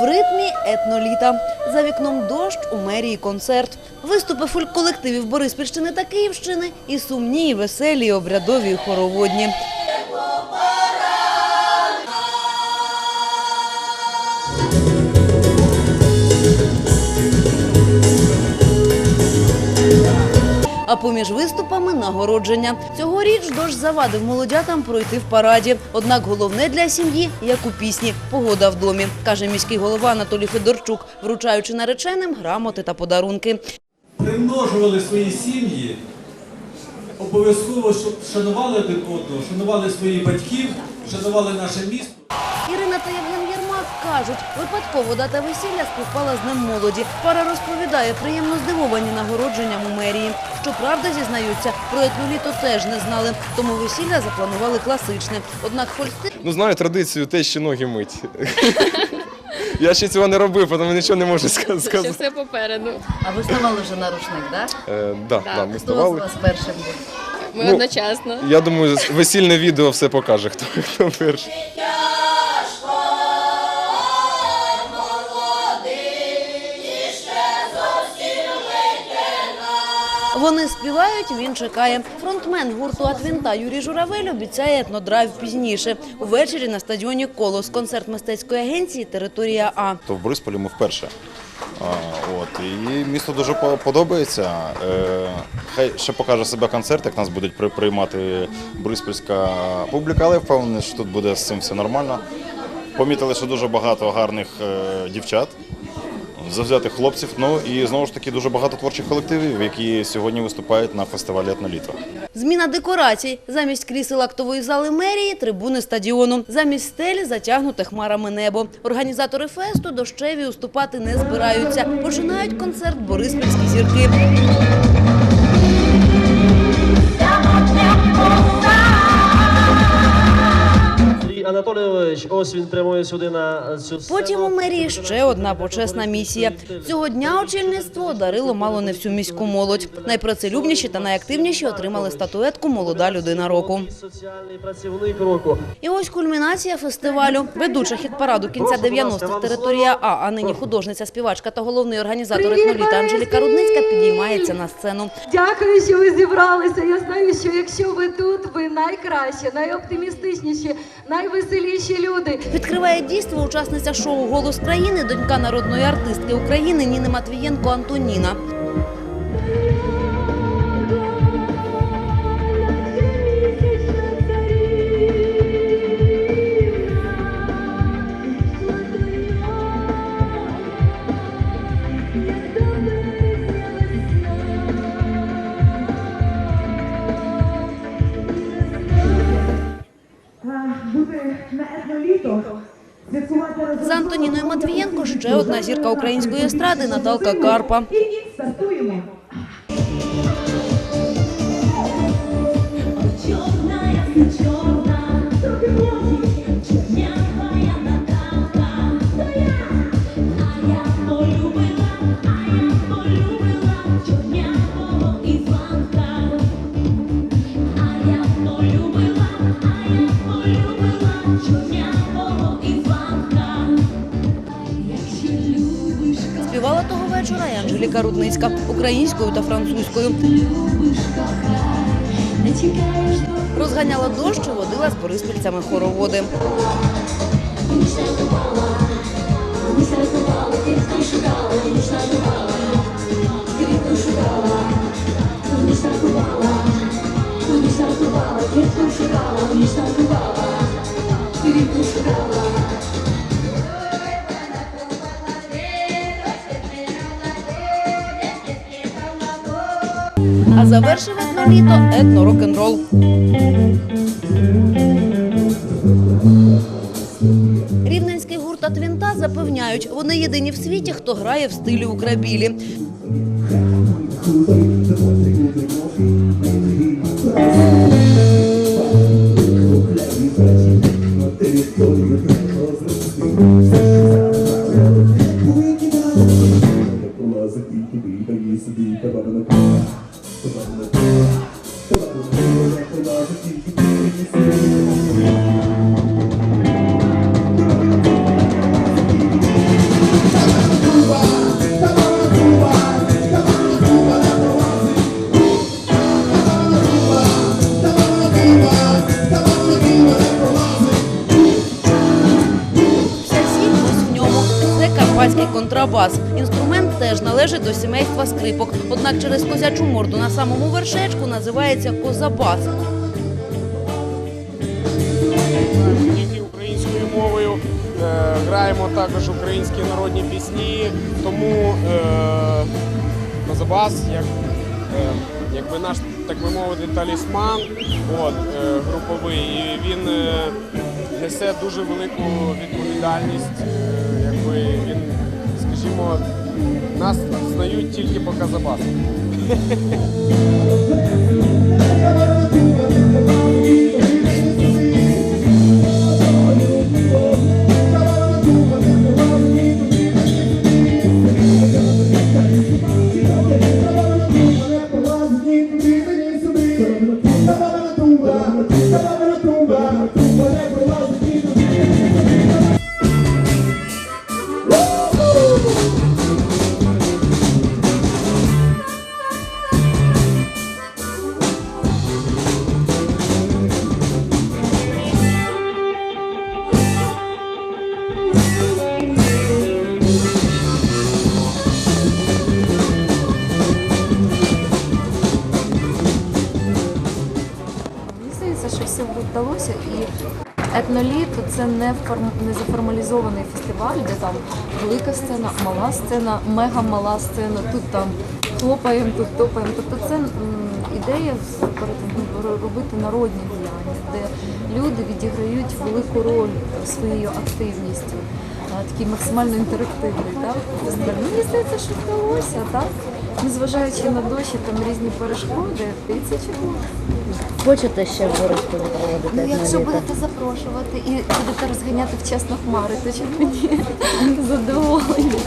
В ритмі етноліта. За вікном дощ у мерії концерт. Виступи фольк-колективів Бориспільщини та Київщини і сумні, і веселі, і обрядові, і хороводні. А поміж виступами нагородження. Цьогоріч дощ завадив молодятам пройти в параді. Однак головне для сім'ї, як у пісні, погода в домі, каже міський голова Анатолій Федорчук, вручаючи нареченим грамоти та подарунки. примножували свої сім'ї, обов'язково щоб шанували один одного, шанували своїх батьків, шанували наше місто. Ірина та Євген Єрмак кажуть, випадково дата весілля співпала з Днем молоді. Пара розповідає, приємно здивовані нагородженням у мерії. Щоправда, зізнаються, про етноліто теж не знали, тому весілля запланували класичне. Однак фольсти Ну, знаю традицію те, що ноги мить. Я ще цього не робив, тому нічого не можу ска- Ще сказати. все попереду. А ви ставали вже на рушник, так? Е, да, Так. да, ми Хто з вас першим був? Ми Ну, одночасно. Я думаю, весільне відео все покаже, хто, хто перший. Вони співають, він чекає. Фронтмен гурту Атвінта Юрій Журавель обіцяє етнодрайв пізніше. Увечері на стадіоні Колос концерт мистецької агенції Територія А. то в Борисполі ми вперше. От, і місто дуже по- подобається. Е, хай ще покаже себе концерт, як нас будуть при- приймати бориспільська публіка, але впевнений, що тут буде з цим все нормально. Помітили, що дуже багато гарних е, дівчат, завзятих хлопців. Ну і знову ж таки дуже багато творчих колективів, які сьогодні виступають на фестивалі «Етноліто». Зміна декорацій. Замість крісел актової зали мерії – трибуни стадіону. Замість стелі – затягнуте хмарами небо. Організатори фесту дощеві уступати не збираються. Починають концерт «Бориспільські зірки». Анатолійович, ось він прямує сюди на цю сцену. Потім у мерії ще одна почесна місія. Цього дня очільництво одарило мало не всю міську молодь. Найпрацелюбніші та найактивніші отримали статуетку «Молода людина року». Соціальний працівник року. І ось кульмінація фестивалю. Ведуча хіт-параду кінця 90-х територія А, а нині художниця, співачка та головний організатор етноліта Анжеліка Рудницька підіймається на сцену. Дякую, що ви зібралися. Я знаю, що якщо ви тут, ви найкращі, найоптимістичніші, найвеселіші люди. Відкриває дійство учасниця шоу Голос країни, донька народної артистки України Ніни Матвієнко Антоніна. Бути на етноліто, З Антоніною Матвієнко ще одна зірка української естради Наталка Карпа. стартуємо. І Рудницька українською та французькою. Розганяла дощ водила з бориспільцями хороводи. А завершив літо етно-рок-н-рол. Рівненський гурт Атвінта запевняють, вони єдині в світі, хто грає в стилі украбілі. Контрабас. Інструмент теж належить до сімейства скрипок, однак через козячу морду на самому вершечку називається козабас. тільки українською мовою. Е, Граємо також українські народні пісні, тому е, Козабас е, якби наш, так би мовити, талісман груповий. Він несе дуже велику відповідальність. Скажімо, нас знають тільки по Казабасу. що вдалося і етноліто це не форм... не заформалізований фестиваль, де там велика сцена, мала сцена, мега мала сцена, тут там хлопаємо, тут топаємо. Тобто це ідея робити народні діяння, де люди відіграють велику роль своєю активністю. Такий максимально інтерактивний, так? Мені здається, що вдалося, так? Незважаючи на дощі, там різні перешкоди, це чому. Хочете ще в Бориспілі проводити Ну, якщо будете запрошувати і будете розганяти вчасно хмари, то чому ні? Задоволення.